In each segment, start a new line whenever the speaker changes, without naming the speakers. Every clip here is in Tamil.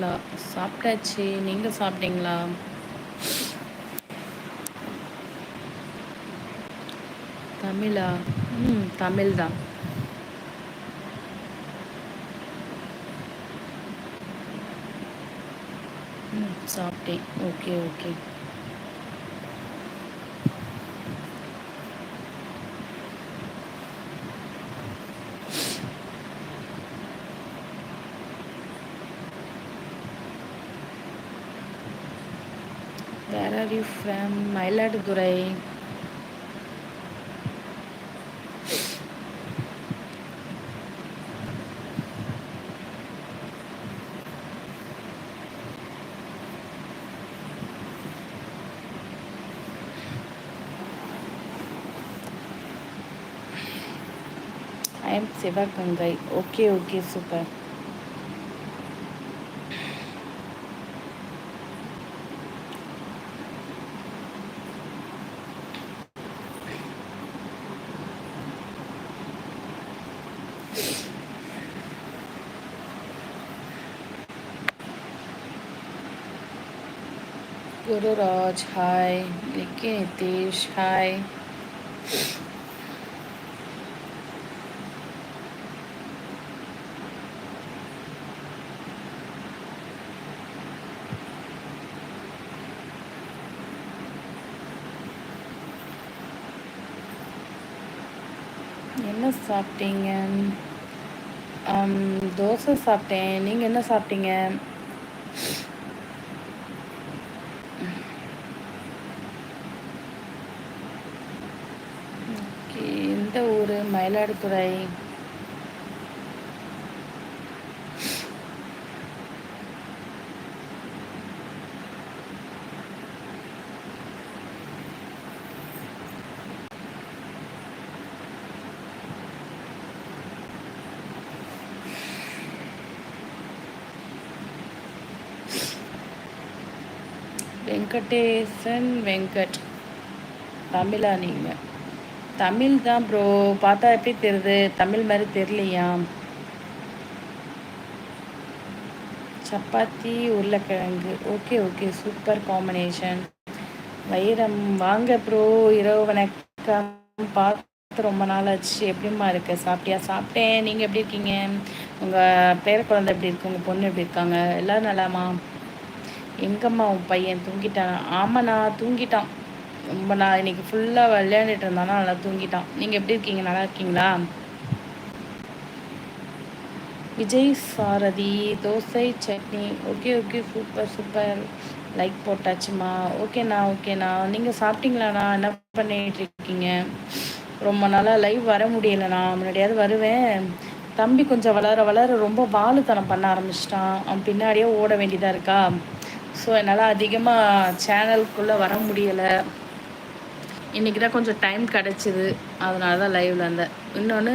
சாப்பிட்டீங்களா? சாப்பிட்டாச்சு. நீங்கள் சாப்பிட்டீங்களா? தமிழா? ம் தமிழ் தான். ம் சாப்பிட்டேன். Okay okay. Where are you from Mayiladuthurai I am Sivaganga okay okay super Gururaj hi Likki Nitish hi என்ன சாப்பிட்டீங்க? தோசை சாப்பிட்டேன். நீங்கள் என்ன சாப்பிட்டீங்க ஓகே எந்த ஊர் மயிலாடுதுறை. வெங்கடேசன் வெங்கட். தமிழா நீங்கள் தமிழ் தான் ப்ரோ பார்த்தா எப்படி தெரியுது? தமிழ் மாதிரி தெரியலையா? சப்பாத்தி உருளைக்கிழங்கு. ஓகே ஓகே சூப்பர் காம்பினேஷன் வைரம் வாங்க ப்ரோ இரவு வணக்கம். பார்த்து ரொம்ப நாள் ஆச்சு. எப்படிம்மா இருக்கு? சாப்பிட்டியா? சாப்பிட்டேன். நீங்கள் எப்படி இருக்கீங்க? உங்கள் பேர குழந்தை எப்படி இருக்கு? உங்கள் பொண்ணு எப்படி இருக்காங்க? எல்லோரும் நல்லாமா எங்கம்மா உன் பையன்? தூங்கிட்டான்? ஆமாண்ணா தூங்கிட்டான். ரொம்ப நான் இன்னைக்கு ஃபுல்லாக விளையாண்டுட்டு இருந்தானா நல்லா தூங்கிட்டான். நீங்கள் எப்படி இருக்கீங்க? நல்லா இருக்கீங்களா? Vijay Sarathi dosa chutney. Okay okay super super like போட்டாச்சுமா? ஓகேண்ணா ஓகேண்ணா நீங்கள் சாப்பிட்டீங்களாண்ணா என்ன பண்ணிட்டு இருக்கீங்க? ரொம்ப நாளாக லைவ் வர முடியலண்ணா. முன்னாடியாவது வருவேன். தம்பி கொஞ்சம் வளர வளர ரொம்ப வாலுத்தனம் பண்ண ஆரம்பிச்சிட்டான். அவன் பின்னாடியே ஓட வேண்டியதாக இருக்கா? ஸோ என்னால் அதிகமாக சேனலுக்குள்ளே வர முடியலை. இன்றைக்கி தான் கொஞ்சம் டைம் கிடச்சிது. அதனால தான் லைவில் இருந்தேன் இன்னொன்று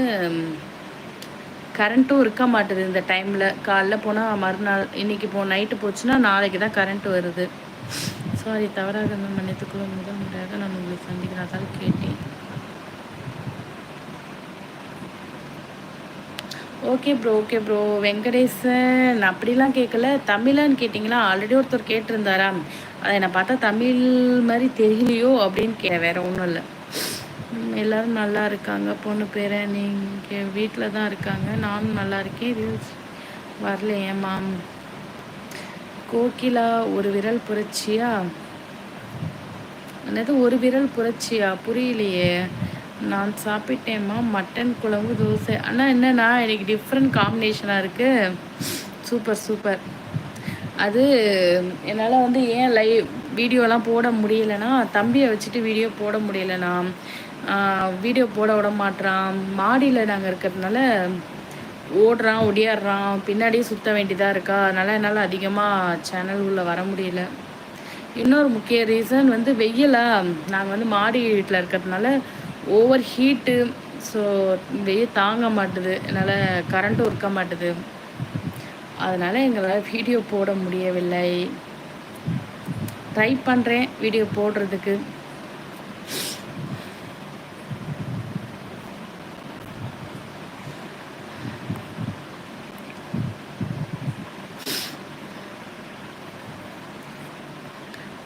கரண்ட்டும் இருக்க மாட்டுது இந்த டைமில் காலைல போனால் மறுநாள் இன்றைக்கி போ நைட்டு போச்சுன்னா நாளைக்கு தான் கரண்ட் வருது. சாரி தவறாக மன்னித்துக்குள்ள முதல் முறையாக நான் உங்களை சந்திக்கிறதால கேட்டேன். Okay bro okay bro Venkatesan அப்படிலாம் கேட்கல தமிழன்னு கேட்டிங்களா? ஆல்ரெடி ஒருத்தர் கேட்டிருந்தாரா? அதை என்னை பார்த்தா தமிழ் மாதிரி தெரியலையோ அப்படின்னு கே வேற ஒன்றும் இல்லை. எல்லோரும் நல்லா இருக்காங்க. பொண்ணு பேரை நீங்கள் வீட்டில் தான் இருக்காங்க. நானும் நல்லா இருக்கேன். ரீல்ஸ் வரலையே மாம். கோகிலா ஒரு விரல் புரட்சியா? என்னது? ஒரு விரல் புரட்சியா? புரியலையே. நான் சாப்பிட்டேம்மா மட்டன் குழம்பு தோசை. ஆனால் என்னன்னா எனக்கு டிஃப்ரெண்ட் காம்பினேஷனாக இருக்குது சூப்பர் சூப்பர். அது என்னால் வந்து ஏன் லைவ் வீடியோலாம் போட முடியலைன்னா தம்பியை வச்சுட்டு வீடியோ போட முடியலைண்ணா வீடியோ போட விட மாட்டுறான் மாடியில் நாங்கள் இருக்கிறதுனால ஓடுறான் ஒடியாடுறான். பின்னாடியே சுற்ற வேண்டியதாக இருக்கா? அதனால் என்னால் அதிகமாக சேனல் உள்ளே வர முடியல. இன்னொரு முக்கிய ரீசன் வந்து வெயிலாக நாங்கள் வந்து மாடி வீட்டில் இருக்கிறதுனால ஓவர் ஹீட்டு ஸோ வெயில் தாங்க மாட்டுது. என்னால் கரண்ட்டும் இருக்க மாட்டுது. அதனால் எங்களால் வீடியோ போட முடியவில்லை. ட்ரை பண்ணுறேன் வீடியோ போடுறதுக்கு.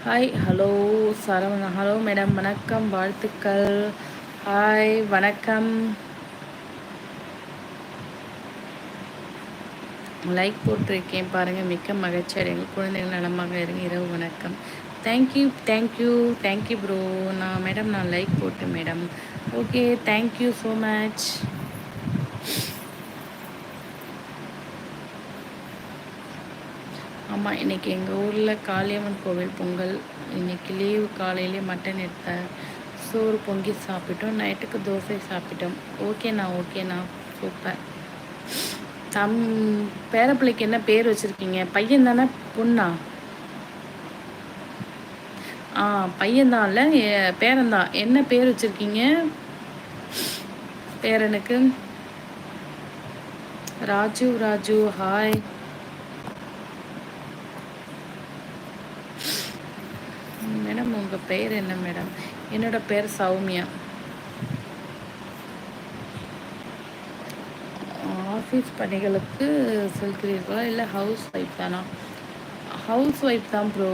Hi hello Saravana. Hello madam வணக்கம் வாழ்த்துக்கள். ஹாய் வணக்கம். லைக் போட்டிருக்கேன். பாருங்கள் மிக்க மகிழ்ச்சி அடைங்க குழந்தைகள் நலமாக இருங்க. இரவு வணக்கம். Thank you thank you thank you bro நான் மேடம் நான் லைக் போட்டேன் madam okay thank you so much ஆமாம் இன்றைக்கி எங்கள் ஊரில் காளியம்மன் கோவில் பொங்கல். இன்றைக்கி லீவு காலையிலே மட்டன் எடுத்தேன் சோறு பொங்கி சாப்பிட்டோம். நைட்டுக்கு தோசை சாப்பிட்டோம். ஓகேண்ணா ஓகேண்ணா சூப்பர் தம் பேரப்பிள்ளைக்கு என்ன பேர் வச்சுருக்கீங்க? பையன் தானே? பொண்ணா? ஆ பையன்தான்ல பேரன்தான் என்ன பேர் வச்சுருக்கீங்க? பேரனுக்கு ராஜு ராஜு ஹாய். மேடம் உங்கள் பெயர் என்ன மேடம்? என்னோட பேர் சௌமியா. ஆஃபீஸ் பணிகளுக்கு செல்கிறீர்களா? இல்லை ஹவுஸ் ஒய்ஃப் தானா? ஹவுஸ் ஒய்ஃப் தான் ப்ரோ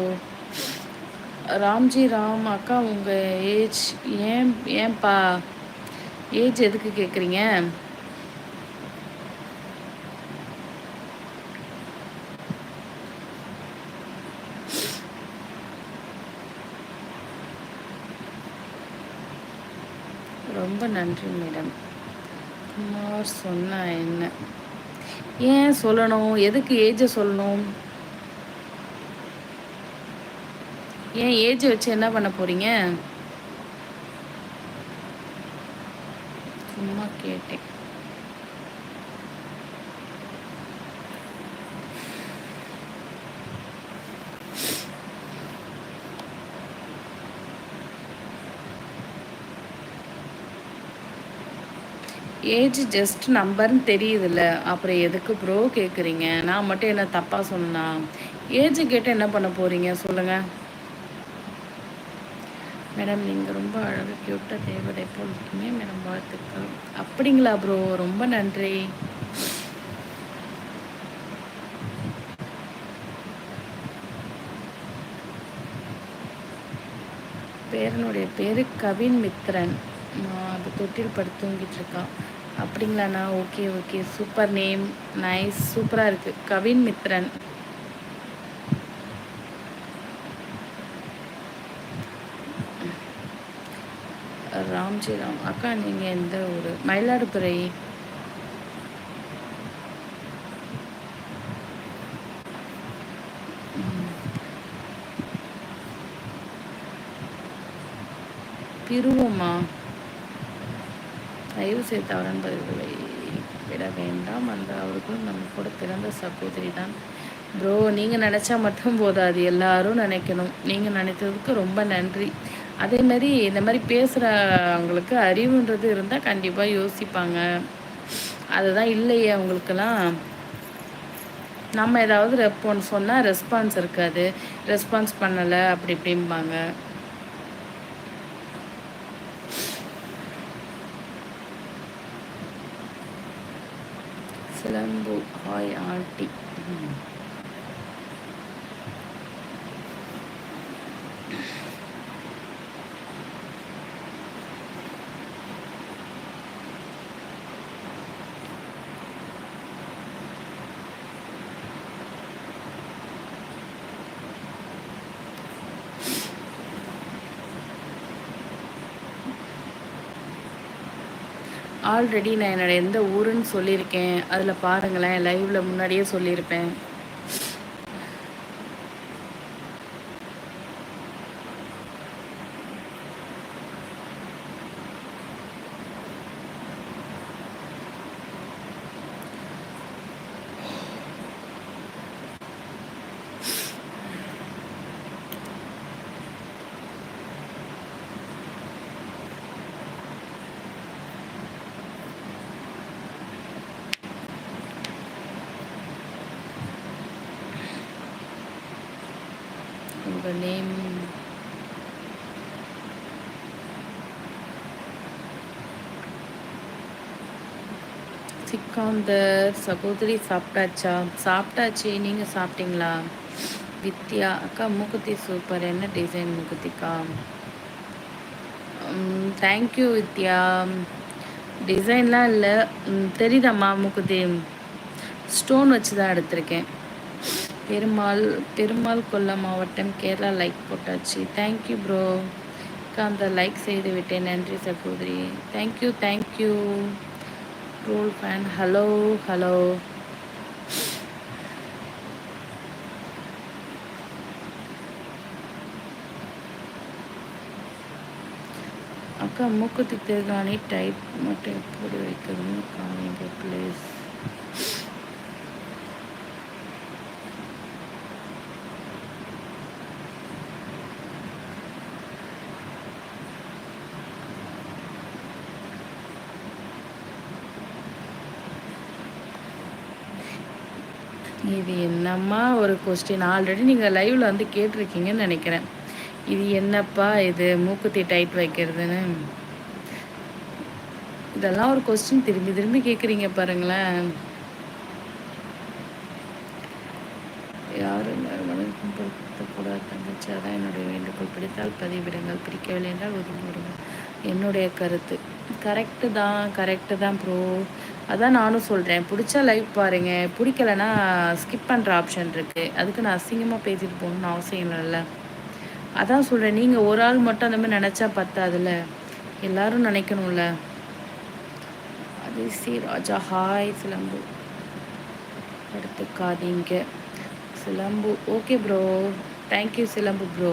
ராம்ஜி ராம் அக்கா உங்கள் ஏஜ் ஏன் ஏன்பா? ஏஜ் எதுக்கு கேட்குறீங்க ரொம்ப நன்றி மேடம் குமார் சொன்னால் என்ன? ஏன் சொல்லணும்? எதுக்கு ஏஜை சொல்லணும்? ஏன் ஏஜ் வச்சு என்ன பண்ண போறீங்க? சும்மா கேட்டேன். ஏஜ் ஜஸ்ட் நம்பர்னு தெரியுதுல்ல. அப்புறம் எதுக்கு ப்ரோ கேட்குறீங்க நான் மட்டும் என்ன தப்பாக சொன்னா ஏஜ் கேட்டு என்ன பண்ண போகிறீங்க சொல்லுங்கள் மேடம் நீங்கள் ரொம்ப அழகாக க்யூட்டாக தேவதை போல் இருக்குமே மேடம் வாழ்த்துக்கள். அப்படிங்களா ப்ரோ ரொம்ப நன்றி. பேரனுடைய பேர் கவின் மித்ரன். அது தொட்டில் படுத்து தூங்கிட்டு இருக்கான் அப்படிங்களாண்ணா? Okay okay. Super name. Nice. சூப்பராக இருக்குது கவின் மித்ரன். ராம்ஜி ராம் அக்கா நீங்கள் எந்த ஊர்? மயிலாடுதுறை. திருவோமா தயவு செய்து தவறான பதில்களை விட வேண்டாம். அந்த அவர்களும் நம்ம கூட பிறந்த சகோதரி தான். ப்ரோ நீங்கள் நினச்சா மட்டும் போதாது எல்லாரும் நினைக்கணும். நீங்கள் நினைத்ததுக்கு ரொம்ப நன்றி. அதே மாதிரி இந்த மாதிரி பேசுகிறவங்களுக்கு அறிவுன்றது இருந்தால் கண்டிப்பாக யோசிப்பாங்க. அதுதான் இல்லையே அவங்களுக்கெல்லாம். நம்ம ஏதாவது ரெப்போன்னு சொன்னால் ரெஸ்பான்ஸ் இருக்காது. ரெஸ்பான்ஸ் பண்ணலை அப்படி இப்படிம்பாங்க. சிலம்பு ஹாய் ஆண்டி ஆல்ரெடி நான் என்னோடய எந்த ஊருன்னு சொல்லியிருக்கேன். அதில் பாருங்களேன் லைவில் முன்னாடியே சொல்லியிருப்பேன். உங்கள் நேம் சிக்காந்தர் சகோதரி சாப்பிட்டாச்சா? சாப்பிட்டாச்சு நீங்கள் சாப்பிட்டீங்களா? வித்யா அக்கா மூக்குத்தி சூப்பர் என்ன டிசைன் மூக்குத்திக்கா? தேங்க்யூ வித்யா. டிசைன்லாம் இல்லை. தெரியுதாம்மா மூக்குத்தி? ஸ்டோன் வச்சு தான் எடுத்திருக்கேன். பெருமாள் பெருமாள் கொல்லம் மாவட்டம் கேரளா லைக் போட்டாச்சு. தேங்க்யூ ப்ரோ அந்த லைக் செய்து விட்டேன். நன்றி சகோதரி. தேங்க்யூ தேங்க்யூ ரோல் ஃபேன் ஹலோ ஹலோ அக்கா மூக்குத்தி திருகாணி டைப் மட்டும் எப்படி வைக்கணும்னு காமிங்க ப்ளீஸ் இது என்னம்மா ஒரு கொஸ்டின் ஆல்ரெடி நீங்கள் லைவில் வந்து கேட்டிருக்கீங்கன்னு நினைக்கிறேன். இது என்னப்பா இது? மூக்குத்தி டைட் வைக்கிறதுன்னு. இதெல்லாம் ஒரு கொஸ்டின் திரும்பி திரும்பி கேட்குறீங்க பாருங்களேன். யாரும் கும்பப்படுத்தக்கூடாது தங்கச்சி. அதான் என்னுடைய வேண்டுகோள். பிடித்தால் பதிவிடுங்கள். பிடிக்கவில்லை என்றால் ஒதுங்கி விடுங்கள். என்னுடைய கருத்து. கரெக்டு தான் கரெக்டு தான் ப்ரோ அதான் நானும் சொல்கிறேன் பிடிச்சா லைவ் பாருங்கள் பிடிக்கலன்னா ஸ்கிப் பண்ணுற ஆப்ஷன் இருக்குது அதுக்கு நான் அசிங்கமாக பேசிட்டு போகணுன்னு அவசியம் இல்லைல்ல. அதான் சொல்கிறேன் நீங்கள் ஒரு ஆள் மட்டும் அந்த மாதிரி நினச்சா பத்தாதுல்ல. எல்லாரும் நினைக்கணும்ல. அது சி ராஜா ஹாய் சிலம்பு. எடுத்துக்காதீங்க Silambu okay bro thank you Silambu bro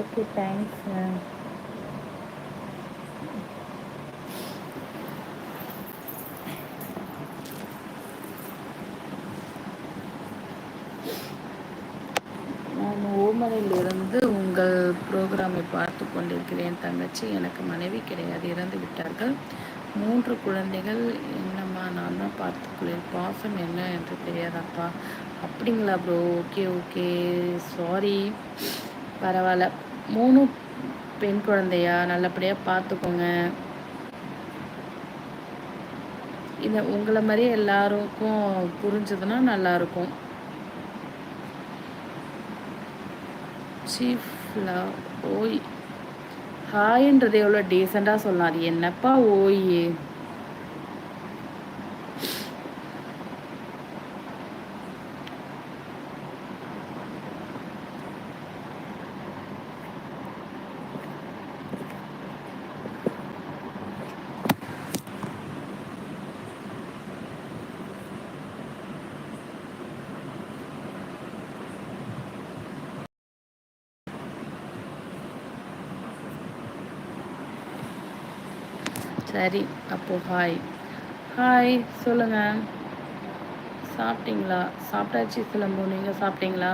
okay thanks நான் ஓமனிலிருந்து உங்கள் ப்ரோக்ராமை பார்த்து கொண்டிருக்கிறேன் தங்கச்சி. எனக்கு மனைவி கிடையாது இறந்து விட்டார்கள். மூன்று குழந்தைகள் என்னம்மா நான் தான் பார்த்துக்கொள்ளேன் பாசம் என்ன என்று தெரியாதாப்பா. அப்படிங்களா ப்ரோ ஓகே ஓகே சாரி பரவாயில்ல. மூணு பெண் குழந்தையா? நல்லபடியாக பார்த்துக்கோங்க. இதை உங்களை மாதிரியே எல்லாருக்கும் புரிஞ்சதுன்னா நல்லாயிருக்கும் சீஃப்ல ஓய். ஹாய்ன்றது எவ்வளோ டீசெண்டாக சொல்லலாம் அது என்னப்பா ஓய்? சரி அப்போ ஹாய் ஹாய் சொல்லுங்கள் சாப்பிட்டீங்களா? சாப்பிட்டாச்சு சிலம்பு. நீங்கள் சாப்பிட்டீங்களா?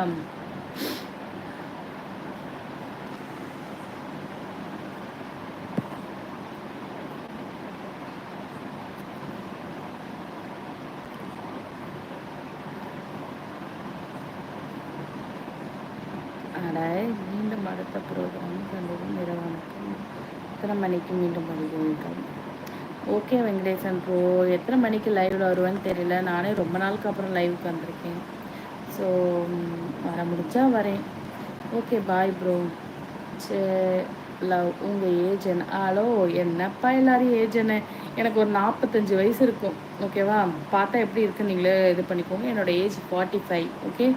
மீண்டும் அடுத்த ப்ரோக்ராம் கண்டிப்பாக நிறுவனத்தில் எத்தனை மணிக்கு மீண்டும் வருவீர்கள் ஓகே வெங்கடேசன் ப்ரோ எத்தனை மணிக்கு லைவில் வருவேன்னு தெரியல. நானே ரொம்ப நாளுக்கு அப்புறம் லைவுக்கு வந்திருக்கேன். ஸோ வர முடிச்சா வரேன். ஓகே பாய் ப்ரோ சே லவ் உங்கள் ஏஜ் என்ன? ஹலோ என்னப்பா எல்லாரும் ஏஜ் என்ன? எனக்கு ஒரு நாற்பத்தஞ்சு வயசு இருக்கும். ஓகேவா பார்த்தா எப்படி இருக்குன்னு நீங்களே இது பண்ணிக்கோங்க. என்னோடய ஏஜ் ஃபார்ட்டி ஃபைவ் ஓகே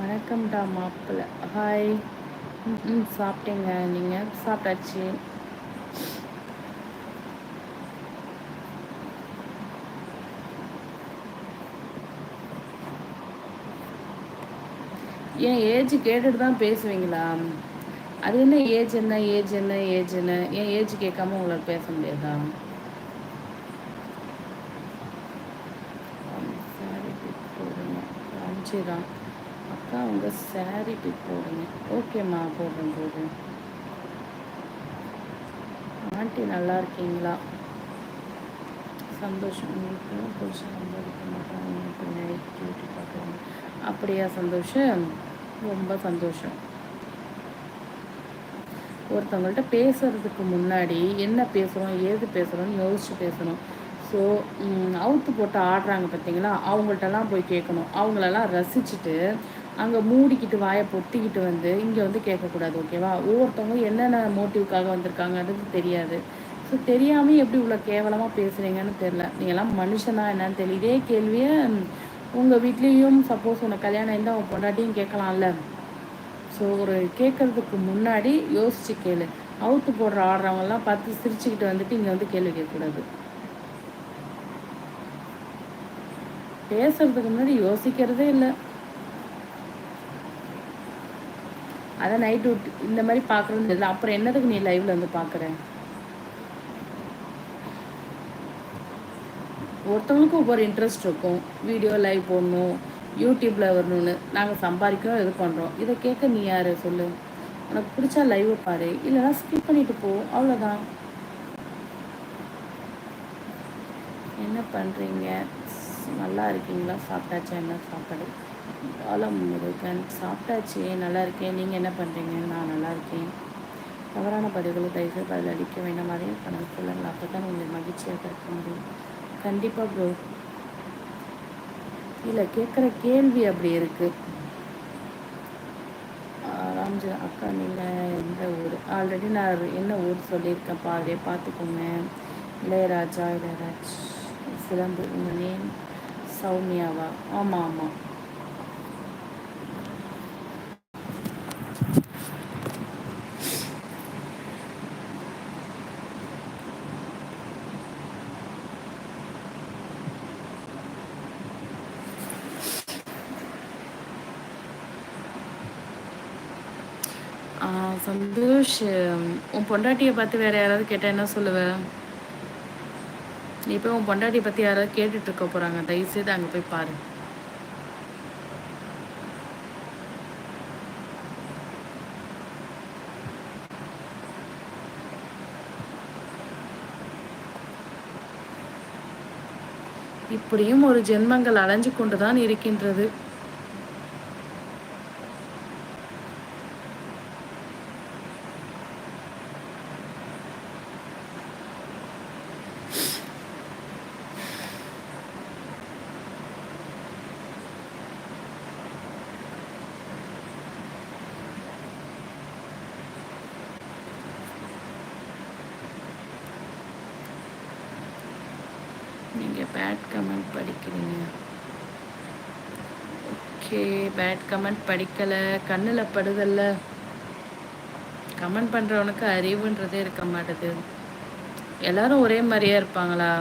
வணக்கம்டா மாப்பிள்ள. ஹாய் ம் சாப்பிட்டீங்க நீங்கள் சாப்பிட்டாச்சு. ஏன் ஏஜ் கேட்டுட்டு தான் பேசுவீங்களா? அது என்ன ஏஜ் என்ன ஏஜ் என்ன ஏஜ் என்ன? ஏன் ஏஜ் கேட்காம உங்களால் பேச முடியாதா? சரி தான். அக்கா உங்கள் சாரி பிக் போடுங்க. ஓகேம்மா போடுறேன் போடுறேன். ஆண்டி நல்லா இருக்கீங்களா? சந்தோஷம். உங்களுக்கு புருஷன் சம்பாதிக்க மாட்டாங்க பின்னாடி டியூட்டி பார்க்குறாங்க அப்படியா சந்தோஷம்? ரொம்ப சந்தோஷம். ஒருத்தவங்கள்ட்ட பேசுறதுக்கு முன்னாடி என்ன பேசுகிறோம் ஏது பேசுகிறோம்னு யோசிச்சு பேசணும். ஸோ அவுத்து போட்டு ஆடுறாங்க பார்த்தீங்களா அவங்கள்ட்டலாம் போய் கேட்கணும். அவங்களெல்லாம் ரசிச்சுட்டு அங்கே மூடிக்கிட்டு வாயை பொத்திக்கிட்டு வந்து இங்கே வந்து கேட்கக்கூடாது ஓகேவா? ஒவ்வொருத்தவங்க என்னென்ன மோட்டிவ்க்காக வந்திருக்காங்கன்றது தெரியாது. ஸோ தெரியாமல் எப்படி இவ்வளோ கேவலமாக பேசுகிறீங்கன்னு தெரில நீங்கள்லாம் மனுஷனா என்னன்னு தெரியல. இதே கேள்வியை உங்கள் வீட்லேயும் சப்போஸ் உனக்கு கல்யாணம் இருந்தால் உன் பொண்டாட்டியும் கேட்கலாம்ல? ஸோ ஒரு கேட்குறதுக்கு முன்னாடி யோசிச்சு கேளு. அவுத்து போடுற ஆடுறவங்கலாம் பார்த்து சிரிச்சுக்கிட்டு வந்துட்டு இங்கே வந்து கேள்வி கேட்கக்கூடாது. பேசுறதுக்கு முன்னாடி யோசிக்கிறதே இல்லை. அதான் நைட் விட்டு இந்த மாதிரி பார்க்குறோன்னு இல்லை அப்புறம் என்னதுக்கு நீ லைவ்ல வந்து பார்க்குற ஒருத்தவங்களுக்கும் ஒவ்வொரு இன்ட்ரெஸ்ட் இருக்கும். வீடியோ லைவ் போடணும் யூடியூப்பில் வரணும்னு. நாங்கள் சம்பாதிக்கிறோம் இது பண்ணுறோம் இதை கேட்க நீ யார்? சொல்லு. உனக்கு பிடிச்சா லைவ் பாரு. இல்லைனா ஸ்கிப் பண்ணிட்டு போ. அவ்வளோதான் என்ன பண்ணுறீங்க நல்லா இருக்கீங்களா? சாப்பிட்டாச்சா? என்ன சாப்பாடு? காலம் முருகன் சாப்பிட்டாச்சு. நல்லா இருக்கேன். நீங்கள் என்ன பண்ணுறீங்க நான் நல்லா இருக்கேன். தவறான பதிவுகளை தயவு பதில் அடிக்க வேண்டாம். அதையும் கணக்கு சொல்லுங்கள் அப்போ தான் உங்களை மகிழ்ச்சியாக இருக்க முடியும். கண்டிப்பாக ப்ரோ இல்லை கேட்குற கேள்வி அப்படி இருக்குது ராம்ஜி அக்கா நீங்கள் எந்த ஊர்? ஆல்ரெடி நான் என்ன ஊர் சொல்லியிருக்கேன்ப்பா அதே பார்த்துக்கோங்க. இளையராஜா இளையராஜ் சிலம்பு உங்கள் நேம் சௌமியாவா? ஆமாம் ஆமாம் சந்தோஷ் உன் பொண்டாட்டியை பார்த்து வேற யாராவது கேட்டால் என்ன சொல்லுவ? நீ போய் உன் பொண்டாட்டியை பற்றி யாராவது கேட்டுட்டு இருக்க போகிறாங்க தயவுசெய்து அங்கே போய் பாரு. இப்படியும் ஒரு ஜென்மங்கள் அலைஞ்சு கொண்டுதான் இருக்கின்றது நீங்கள் பேட் கமெண்ட் படிக்கிறீங்க? ஓகே பேட் கமெண்ட் படிக்கலை கண்ணில் படுதல்ல. கமெண்ட் பண்ணுறவனுக்கு அறிவுன்றதே இருக்க மாட்டேது. எல்லாரும் ஒரே மாதிரியா இருப்பாங்களா?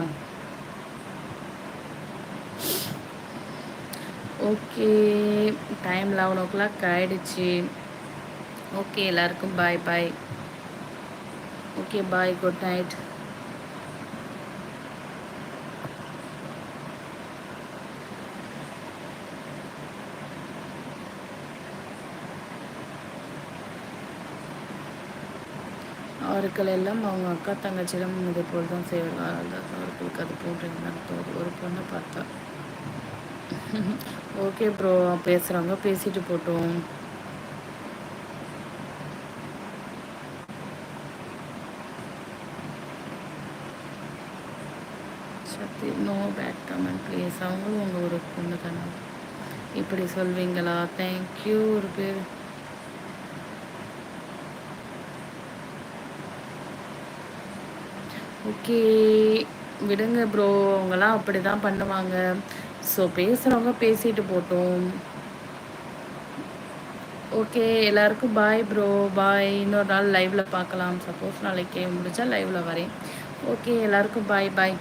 Okay time eleven o'clock ஆயிடுச்சு. ஓகே எல்லாருக்கும் bye bye okay bye good night அவர்கள் எல்லாம் அவங்க அக்கா தங்கச்சியிடம் இதே போல் தான் செய்வார்கள் அவர்களுக்கு அது போன்றீங்கன்னு ஒரு பொண்ணை பார்த்தா. ஓகே ப்ரோ பேசுகிறவங்க பேசிட்டு போட்டோம். Sathi no bad comment please அவங்களும் உங்கள் ஒரு பொண்ணு தானே இப்படி சொல்வீங்களா? தேங்க்யூ ஒரு பேர். ஓகே விடுங்க ப்ரோ அவங்களாம் அப்படி தான் பண்ணுவாங்க. ஸோ பேசுகிறவங்க பேசிட்டு போட்டோம். ஓகே எல்லாருக்கும் பாய் ப்ரோ பாய் இன்னொரு நாள் லைவில் பார்க்கலாம். சப்போஸ் நாளைக்கு முடிஞ்சால் லைவில் வரேன். ஓகே எல்லாருக்கும் பாய் பாய்